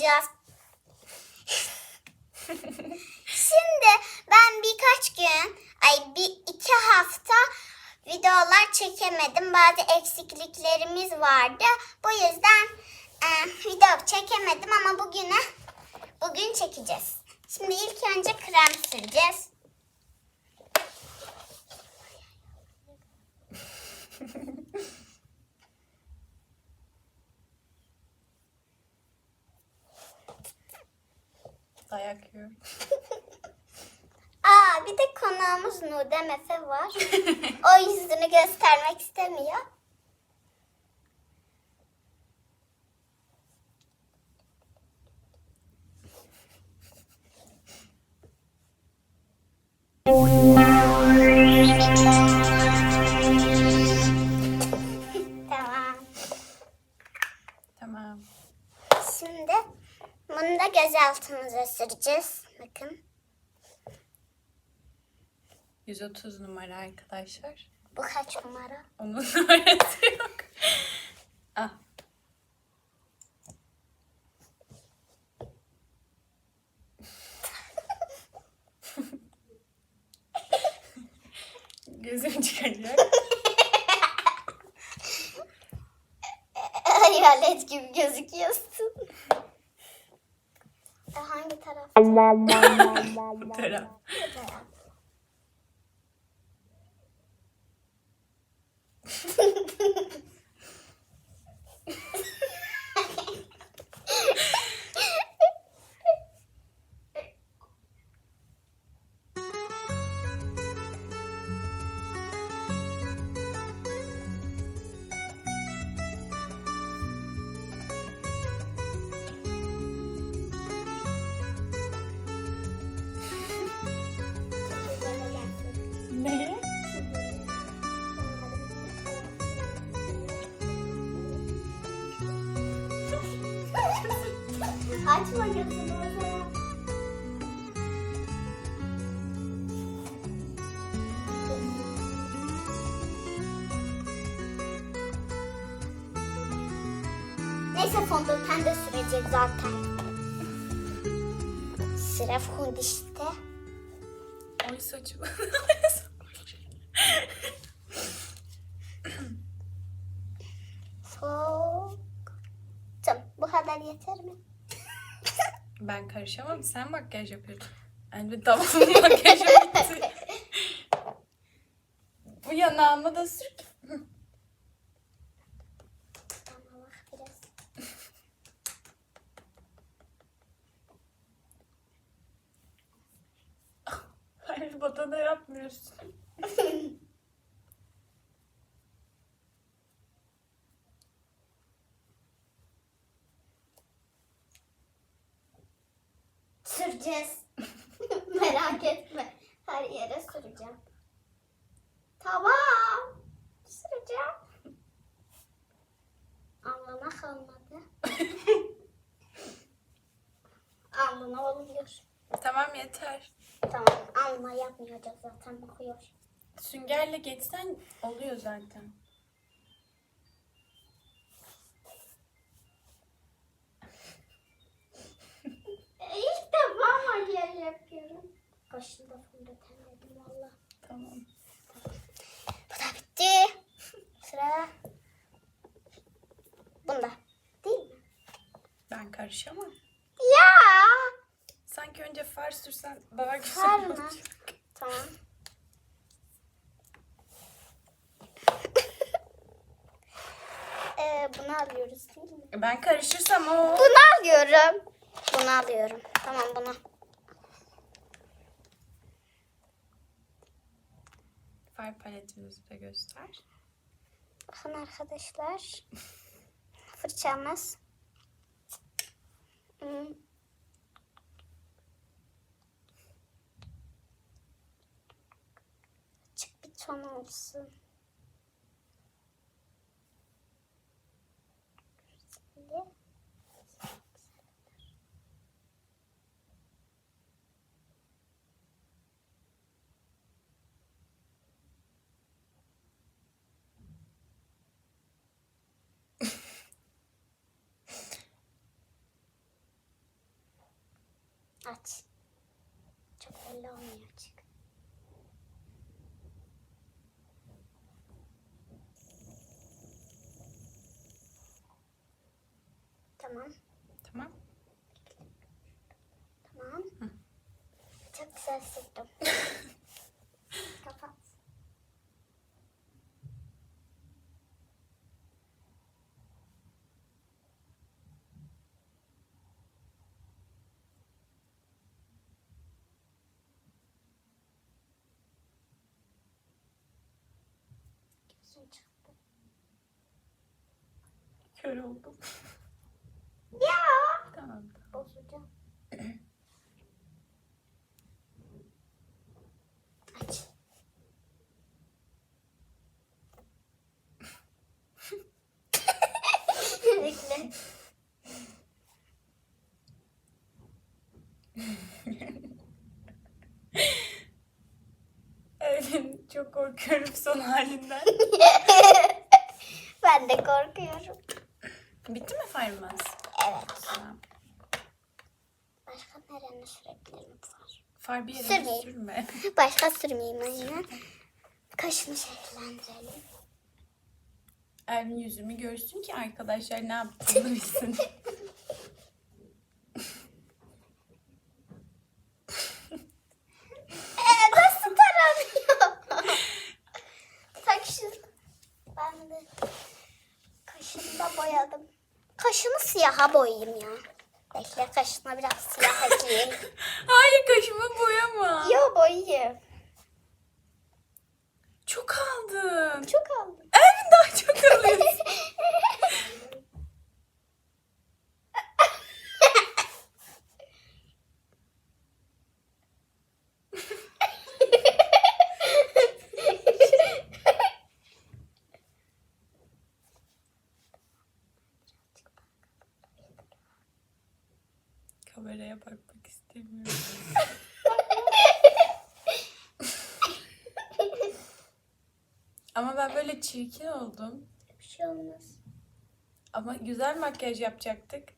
yapacağız. Şimdi ben birkaç gün, ay bir iki hafta videolar çekemedim. Bazı eksikliklerimiz vardı. Bu yüzden e, video çekemedim ama bugüne bugün çekeceğiz. Şimdi ilk önce krem süreceğiz. Dayak yiyorum. Aa bir de konuğumuz Nude Mefe var. o yüzünü göstermek istemiyor. 130 numara arkadaşlar. Bu kaç numara? Onun numarası yok. Ah. Gözüm çıkacak. Hayalet gibi gözüküyorsun. E, Hangi taraf? Bu taraf. Bu taraf. Ne? Açma gözünü o zaman. Neyse fondöten de sürecek zaten. Sıra fondişte. Oy saçım. Tamam bu kadar yeter mi? ben karışamam. Sen makyaj yapıyorsun. Yani tamam makyajım bitti. Bu yanağıma da sür. Bana bak biraz. Hayır bana da yapmıyorsun. Süreceğiz. Merak etme. Her yere süreceğim. Tamam. Süreceğim. Alnına kalmadı. Alnına oluyor. Tamam yeter. Tamam. Alnına yapmayacak zaten bakıyor. Süngerle geçsen oluyor zaten. E, İlk defa makyaj yapıyorum. Başında fondöten dedim valla. Tamam. Bu da bitti. Sıra bunda. Değil mi? Ben karışamam. Ya. Sanki önce far sürsen daha güzel Far mı? olacak. Tamam. ee, bunu alıyoruz değil mi? Ben karışırsam o. Bunu alıyorum. Bunu alıyorum. Tamam bunu. Far paletimizi de göster. Bakın arkadaşlar. Fırçamız. Hmm. Açık bir ton olsun. Saç. Çok belli olmuyor açık. Tamam, Tamam. tamam. Çok güzel sürdüm. Kapat. Gözüm çıktı. Kör oldum. Ya! Tamam. Bozacağım. Aç. Bekle. Elin çok korkuyorum son halinden. ben de korkuyorum. Bitti mi farımız? Evet. Tamam. Başka nereye süreklerim var? Far bir yere Sürmeyeyim. sürme. Başka sürmeyeyim aynen. Kaşını şekillendirelim. Elvin yüzümü görsün ki arkadaşlar ne yaptığını bilsin. Ee, nasıl taranıyor? Tak şu. Ben de kaşını da boyadım. Kaşını siyaha boyayayım ya. Bekle kaşına biraz siyah ekleyelim. Hayır kaşımı boyama. Yo boyayayım. Çok aldın. Çok aldım. Elvin daha çok alıyorsun. Kameraya bakmak istemiyorum. Ama ben böyle çirkin oldum. Bir şey olmaz. Ama güzel makyaj yapacaktık.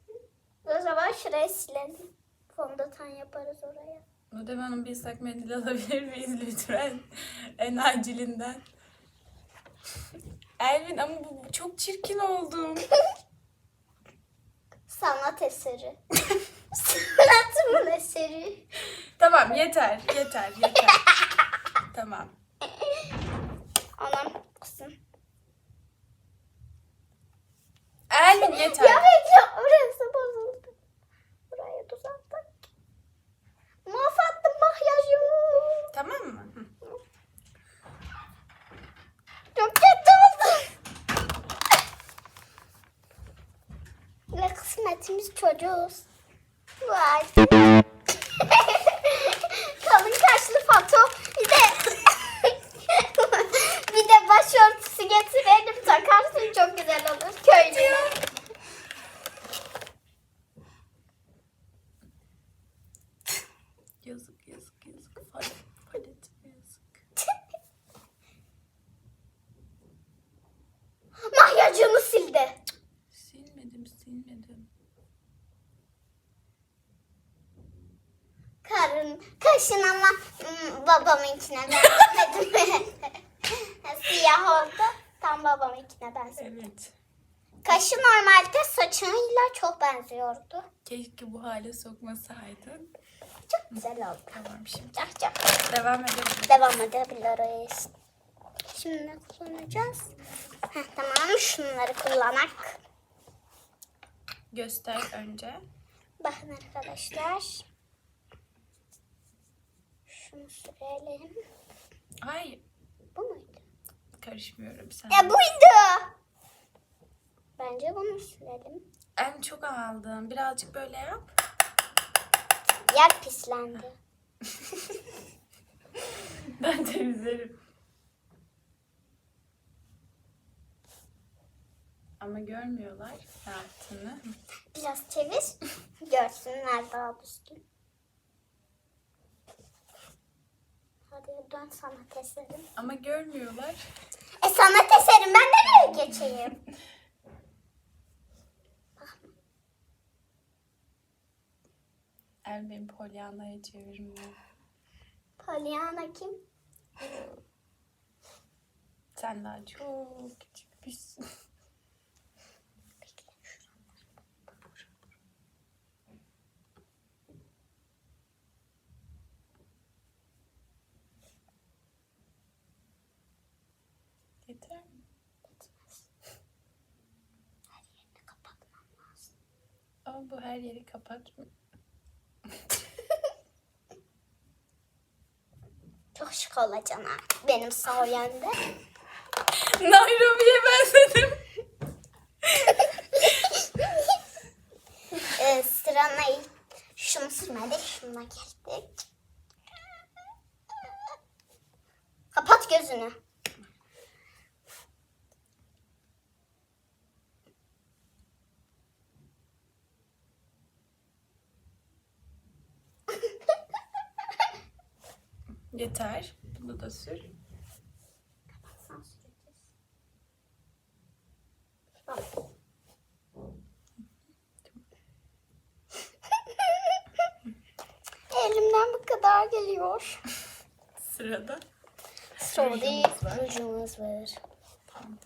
O zaman şurayı silelim. Fondöten yaparız oraya. Nudem Hanım bir ıslak mendil alabilir miyiz lütfen? en acilinden. Elvin ama bu bu çok çirkin oldum. Sanat eseri. Sanatımın eseri. tamam yeter, yeter, yeter. tamam. Anam kızım. Elvin yeter. Ya bekle orası bozuldu. Burayı düzelttik. Mahvettim makyajımı. Tamam mı? Hı. Çok kötü oldu. Ne kısmetimiz çocuğuz. Vay. Kalın kaşlı Fato. Bir de bir de başörtüsü getirelim takarsın çok güzel olur. Köylü. Yazık, yazık, yazık. Palet, paletim yazık. Makyajını sildi. Silmedim, silmedim. Karın, kaşın ama hmm, babamınkine benzemedim. Siyah oldu. Tam babamınkine benziyor. Evet. Kaşı normalde saçıyla çok benziyordu. Keşke bu hale sokmasaydın. Çok güzel oldu. Tamam şimdi. Çok çok. Devam edelim. Devam edebiliriz. Şimdi ne kullanacağız? Heh, tamam şunları kullanak. Göster önce. Bakın arkadaşlar. Şunu sürelim. Hayır. Bu muydu? Karışmıyorum sen. Ya buydu. Bence bunu sürelim. En çok aldım. Birazcık böyle yap. Yer pislendi. Ben temizlerim. Ama görmüyorlar ne yaptığını. Biraz çevir. Görsünler daha düzgün. Hadi dön sanat eserim. Ama görmüyorlar. E sanat eserim ben nereye geçeyim? Elvin Pollyanna'ya çevirme. Pollyanna kim? Sen daha çok küçükmüşsün. Yeter mi? Her yerini kapatmam lazım. Ama bu her yeri kapatmıyor. Çok şık olacaksın ha. Benim sayemde. Nairobi'ye benzedim. ee, sırana şunu sürmedik. Şuna geldik. Kapat gözünü. Yeter. Bunu da sür. Elimden bu kadar geliyor. Sırada. Sonra Rujumuz var. rujumuz var. Tamam.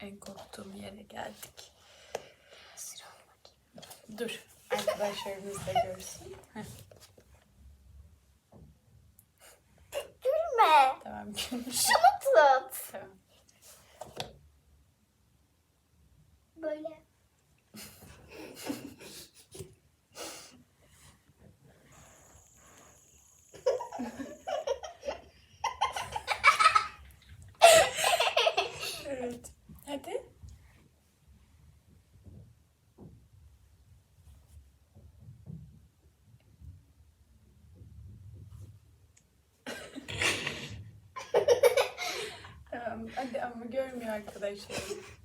En korktuğum yere geldik. Sıra. Dur. Arkadaşlarımız da görsün. Heh, Gülmüş. Şunu tut. Tamam. Böyle. Evet. Hadi. tamam. Hadi ama görmüyor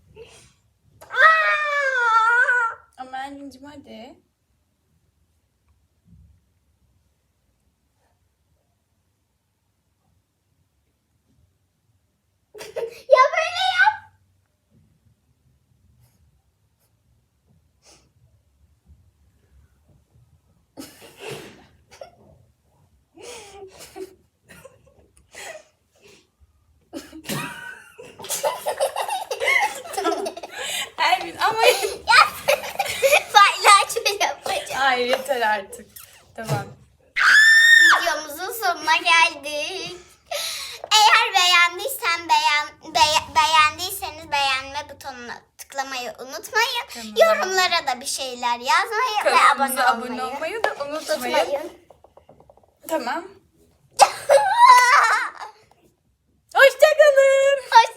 artık. Tamam. Videomuzun sonuna geldik. Eğer beğendiysen beğen, be, beğendiyseniz beğenme butonuna tıklamayı unutmayın. Tamam. Yorumlara da bir şeyler yazmayı Kanalımıza ve abone olmayı. abone olmayı da unutmayın. unutmayın. Tamam. Hoşçakalın. Hoşçakalın.